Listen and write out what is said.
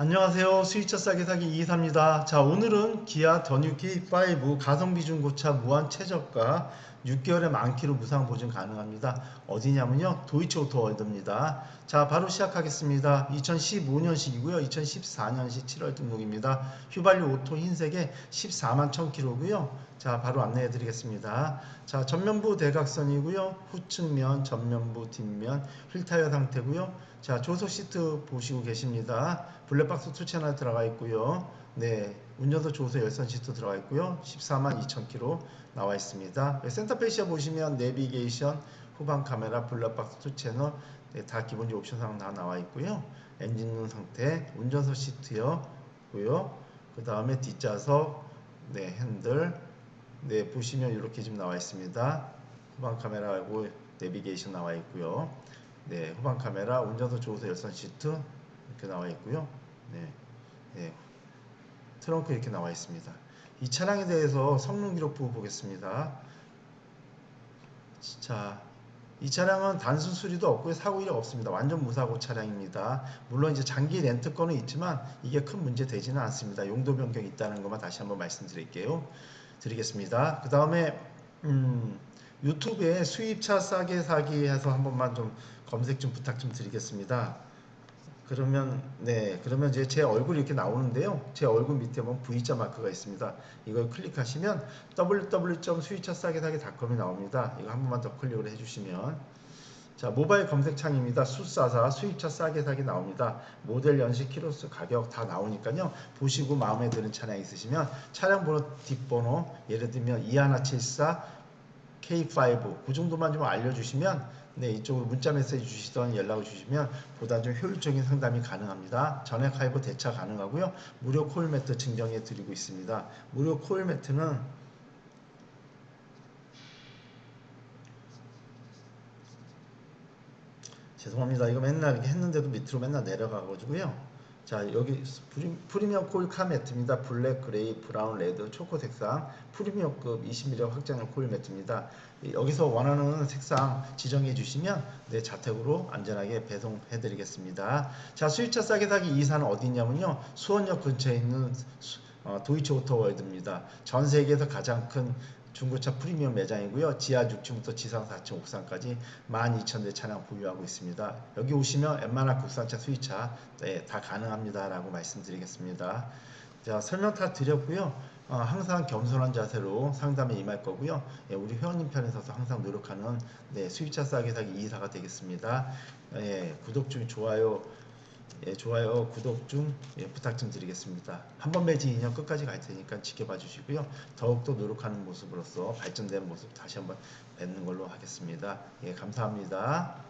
안녕하세요. 수입차 싸게 사기 이사입니다. 자, 오늘은 기아 더뉴 K5 가성비 중고차 무한 최저가 6개월에 만키로 무상 보증 가능합니다. 어디냐면요. 도이치 오토 월드입니다. 자, 바로 시작하겠습니다. 2015년식이고요. 2014년식 7월 등록입니다. 휘발유 오토 흰색에 14만 1000km고요. 자, 바로 안내해 드리겠습니다. 자, 전면부 대각선이고요. 후측면, 전면부, 뒷면, 휠타이어 상태고요. 자, 조속 시트 보시고 계십니다. 블랙 박스 투 채널 들어가 있고요. 네, 운전석 조수 열선 시트 들어가 있고요. 14만 2천 킬로 나와 있습니다. 네, 센터페시아 보시면 내비게이션, 후방 카메라, 블랙박스 투 채널 네, 다 기본적 옵션상 다 나와 있고요. 엔진룸 상태, 운전석 시트요.고요. 그 다음에 뒷좌석, 네, 핸들, 네, 보시면 이렇게 지금 나와 있습니다. 후방 카메라하고 내비게이션 나와 있고요. 네, 후방 카메라, 운전석 조수 열선 시트 이렇게 나와 있고요. 네, 네, 트렁크 이렇게 나와 있습니다. 이 차량에 대해서 성능 기록부 보겠습니다. 자, 이 차량은 단순 수리도 없고요. 사고 이력 없습니다. 완전 무사고 차량입니다. 물론 이제 장기 렌트권은 있지만 이게 큰 문제 되지는 않습니다. 용도 변경이 있다는 것만 다시 한번 말씀드릴게요. 드리겠습니다. 그 다음에 음, 유튜브에 수입차 싸게 사기 해서 한 번만 좀 검색 좀 부탁 좀 드리겠습니다. 그러면 네 그러면 이제 제 얼굴이 이렇게 나오는데요. 제 얼굴 밑에 보면 V자 마크가 있습니다. 이걸 클릭하시면 www.수입차 싸게 사기닷컴이 나옵니다. 이거 한 번만 더 클릭을 해주시면 자 모바일 검색창입니다. 수싸사 수입차 싸게 사기 나옵니다. 모델 연식 키로수 가격 다 나오니까요. 보시고 마음에 드는 차량 있으시면 차량 번호 뒷번호 예를 들면 2174 K5 그 정도만 좀 알려주시면 네 이쪽으로 문자 메시지 주시던 연락을 주시면 보다 좀 효율적인 상담이 가능합니다. 전액 할부 대차 가능하고요. 무료 코일 매트 증정해 드리고 있습니다. 무료 코일 매트는 죄송합니다. 이거 맨날 이렇게 했는데도 밑으로 맨날 내려가가지고요. 자 여기 프리, 프리미엄 코일 카 매트입니다. 블랙, 그레이, 브라운, 레드, 초코 색상 프리미엄급 20mm 확장형 코일 매트입니다. 여기서 원하는 색상 지정해 주시면 내 자택으로 안전하게 배송해 드리겠습니다. 자 수입차 싸게 사기 이사는 어디 있냐면요. 수원역 근처에 있는 수- 어, 도이치 오토월드입니다. 전 세계에서 가장 큰 중고차 프리미엄 매장이고요. 지하 6층부터 지상 4층 옥상까지 12,000대 차량 보유하고 있습니다. 여기 오시면 웬만한 국산차 수입차 네, 다 가능합니다 라고 말씀드리겠습니다. 자, 설명 다 드렸고요. 어, 항상 겸손한 자세로 상담에 임할 거고요. 예, 우리 회원님 편에 서서 항상 노력하는 네, 수입차 싸게 사기 이사가 되겠습니다. 예, 구독 중 좋아요 예, 좋아요, 구독 좀 예, 부탁 좀 드리겠습니다. 한 번 매진 2년 끝까지 갈 테니까 지켜봐 주시고요. 더욱더 노력하는 모습으로서 발전된 모습 다시 한번 뵙는 걸로 하겠습니다. 예, 감사합니다.